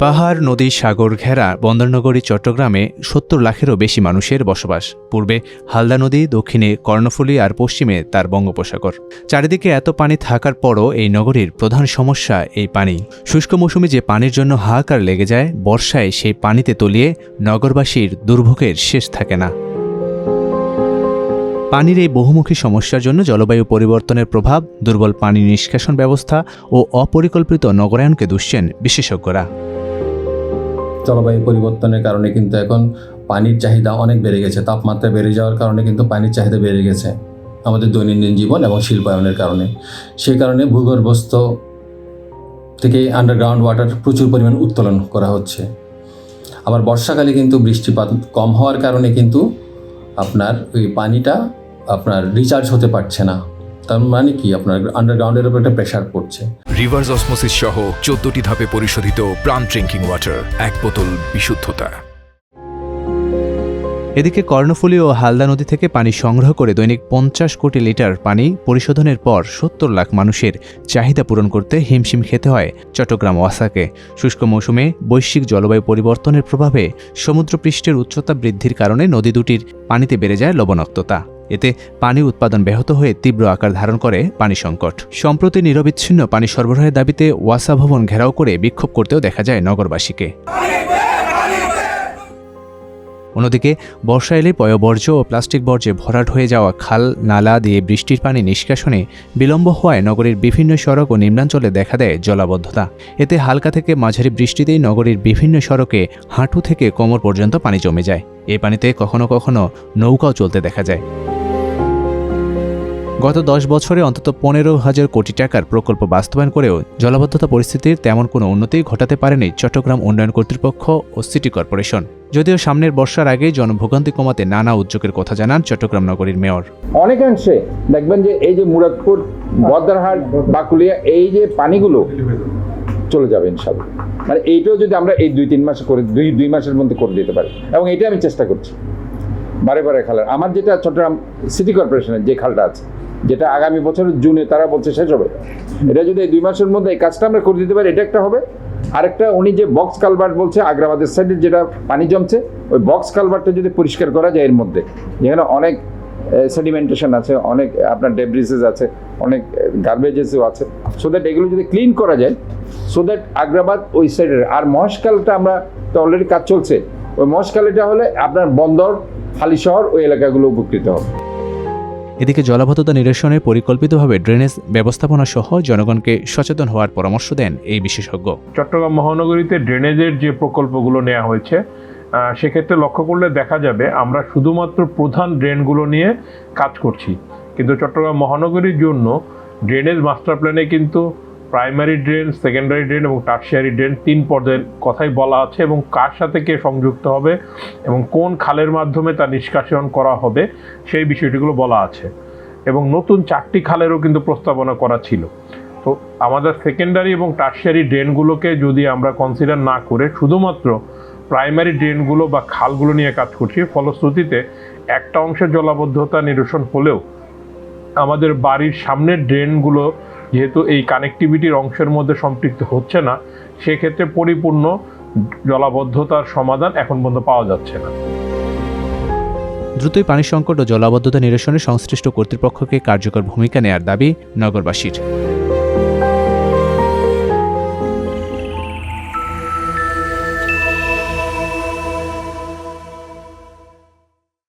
পাহাড়, নদী, সাগর ঘেরা বন্দরনগরী, চট্টগ্রামে সত্তর লাখেরও বেশি মানুষের বসবাস। পূর্বে হালদা নদী, দক্ষিণে কর্ণফুলী আর পশ্চিমে তার বঙ্গোপসাগর। চারিদিকে এত পানি থাকার পরও এই নগরীর প্রধান সমস্যা এই পানি। শুষ্ক মৌসুমে যে পানির জন্য হাহাকার লেগে যায়, বর্ষায় সেই পানিতে তলিয়ে নগরবাসীর দুর্ভোগের শেষ থাকে না। পানির এই বহুমুখী সমস্যার জন্য জলবায়ু পরিবর্তনের প্রভাব, দুর্বল পানি নিষ্কাশন ব্যবস্থা ও অপরিকল্পিত নগরায়নকে দুষছেন বিশেষজ্ঞরা। জলবায়ু পরিবর্তনের কারণে কিন্তু এখন পানির চাহিদা অনেক বেড়ে গেছে। তাপমাত্রা বেড়ে যাওয়ার কারণে কিন্তু পানির চাহিদা বেড়ে গেছে আমাদের দৈনন্দিন জীবন এবং শিল্পায়নের কারণে। সেই কারণে ভূগর্ভস্থ থেকে আন্ডারগ্রাউন্ড ওয়াটার প্রচুর পরিমাণ উত্তোলন করা হচ্ছে। আবার বর্ষাকালে কিন্তু বৃষ্টিপাত কম হওয়ার কারণে কিন্তু আপনার ওই পানিটা আপনার রিচার্জ হতে পারছে না। তার মানে কি? আপনার আন্ডারগ্রাউন্ডের উপর একটা প্রেশার পড়ছে। রিভার্স অসমোসিস সহ চোদ্দটি ধাপে পরিশোধিত প্রাণ ড্রিঙ্কিং ওয়াটার এক বোতল বিশুদ্ধতা। এদিকে কর্ণফুলী ও হালদা নদী থেকে পানি সংগ্রহ করে দৈনিক পঞ্চাশ কোটি লিটার পানি পরিশোধনের পর সত্তর লাখ মানুষের চাহিদা পূরণ করতে হিমশিম খেতে হয় চট্টগ্রাম ওয়াসাকে। শুষ্ক মৌসুমে বৈশ্বিক জলবায়ু পরিবর্তনের প্রভাবে সমুদ্রপৃষ্ঠের উচ্চতা বৃদ্ধির কারণে নদী দুটির পানিতে বেড়ে যায় লবণাক্ততা। এতে পানি উৎপাদন ব্যাহত হয়ে তীব্র আকার ধারণ করে পানি সংকট। সম্প্রতি নিরবিচ্ছিন্ন পানি সরবরাহের দাবিতে ওয়াসা ভবন ঘেরাও করে বিক্ষোভ করতেও দেখা যায় নগরবাসীকে। অন্যদিকে, বর্ষা এলে পয়বর্জ্য ও প্লাস্টিক বর্জ্যে ভরাট হয়ে যাওয়া খাল, নালা দিয়ে বৃষ্টির পানি নিষ্কাশনে বিলম্ব হওয়ায় নগরীর বিভিন্ন সড়ক ও নিম্নাঞ্চলে দেখা দেয় জলাবদ্ধতা। এতে হালকা থেকে মাঝারি বৃষ্টিতেই নগরীর বিভিন্ন সড়কে হাঁটু থেকে কোমর পর্যন্ত পানি জমে যায়। এই পানিতে কখনো কখনো নৌকাও চলতে দেখা যায়। গত দশ বছরে অন্তত পনেরো হাজার কোটি টাকার প্রকল্প বাস্তবায়ন করেও জলাবদ্ধতা পরিস্থিতির তেমন কোনো উন্নতি ঘটাতে পারেনি চট্টগ্রাম উন্নয়ন কর্তৃপক্ষ ও সিটি কর্পোরেশন। যদিও সামনের বর্ষার আগে জনভোগান্তি কমাতে নানা উদ্যোগের কথা জানান চট্টগ্রাম নগরীর মেয়র। অনেকাংশে দেখবেন যে এই যে মুরাদপুর বদ্রারহাট বাকুলিয়া, এই যে পানিগুলো চলে যাবে মানে এইটাও যদি আমরা এই দুই, তিন মাসে করে, দুই দুই মাসের মধ্যে করে দিতে পারি। এবং এটা আমি চেষ্টা করছি। বারে বারে খালার। আমার যেটা চট্টগ্রাম সিটি কর্পোরেশনের যে খালটা আছে যেটা আগামী বছরের জুনে তারা বলছে শেষ হবে। এটা যদি দুই মাসের মধ্যে এই কাজটা আমরা করে দিতে পারি, এটা একটা হবে। আরেকটা, উনি যে বক্স কালভার্ট বলছে, আগ্রাবাদের সাইডে যেটা পানি জমছে, ওই বক্স কালভার্টটা যদি পরিষ্কার করা যায় এর মধ্যে, যেখানে অনেক সেডিমেন্টেশন আছে, অনেক আপনার ডেব্রিসেস আছে, অনেক গার্বেজেসও আছে। সো দ্যাট এগুলো যদি ক্লিন করা যায় সো দ্যাট আগ্রাবাদ ওই সাইডের আর মহেশকালটা আমরা তো অলরেডি কাজ চলছে, ওই মহেশকালটা হলে আপনার বন্দর হালি শহর ওই এলাকাগুলো উপকৃত হবে। এদিকে জলাবদ্ধতা নিরসনে পরিকল্পিতভাবে ড্রেনেজ ব্যবস্থাপনা সহ জনগণকে সচেতন হওয়ার পরামর্শ দেন এই বিশেষজ্ঞ। চট্টগ্রাম মহানগরীতে ড্রেনেজের যে প্রকল্পগুলো নেওয়া হয়েছে সেক্ষেত্রে লক্ষ্য করলে দেখা যাবে আমরা শুধুমাত্র প্রধান ড্রেনগুলো নিয়ে কাজ করছি। কিন্তু চট্টগ্রাম মহানগরীর জন্য ড্রেনেজ মাস্টার প্ল্যানে কিন্তু প্রাইমারি ড্রেন সেকেন্ডারি ড্রেন এবং টার্সিয়ারি ড্রেন তিন পর্যায়ের কথাই বলা আছে এবং কার সাথে কে সংযুক্ত হবে এবং কোন খালের মাধ্যমে তা নিষ্কাশন করা হবে সেই বিষয়টিগুলো বলা আছে। এবং নতুন চারটি খালেরও কিন্তু প্রস্তাবনা করা ছিল। তো আমাদের সেকেন্ডারি এবং টার্সিয়ারি ড্রেনগুলোকে যদি আমরা কনসিডার না করে শুধুমাত্র প্রাইমারি ড্রেনগুলো বা খালগুলো নিয়ে কাজ করছি, ফলশ্রুতিতে একটা অংশের জলাবদ্ধতা নিরসন হলেও আমাদের বাড়ির সামনের ড্রেনগুলো যেহেতু এই কানেকটিভিটির অংশের মধ্যে সম্পৃক্ত হচ্ছে না, সেক্ষেত্রে পরিপূর্ণ জলাবদ্ধতার সমাধান এখন পর্যন্ত পাওয়া যাচ্ছে না। দ্রুতই পানি সংকট ও জলাবদ্ধতা নিরসনে সংশ্লিষ্ট কর্তৃপক্ষকে কার্যকর ভূমিকা নেয়ার দাবি নগরবাসীর।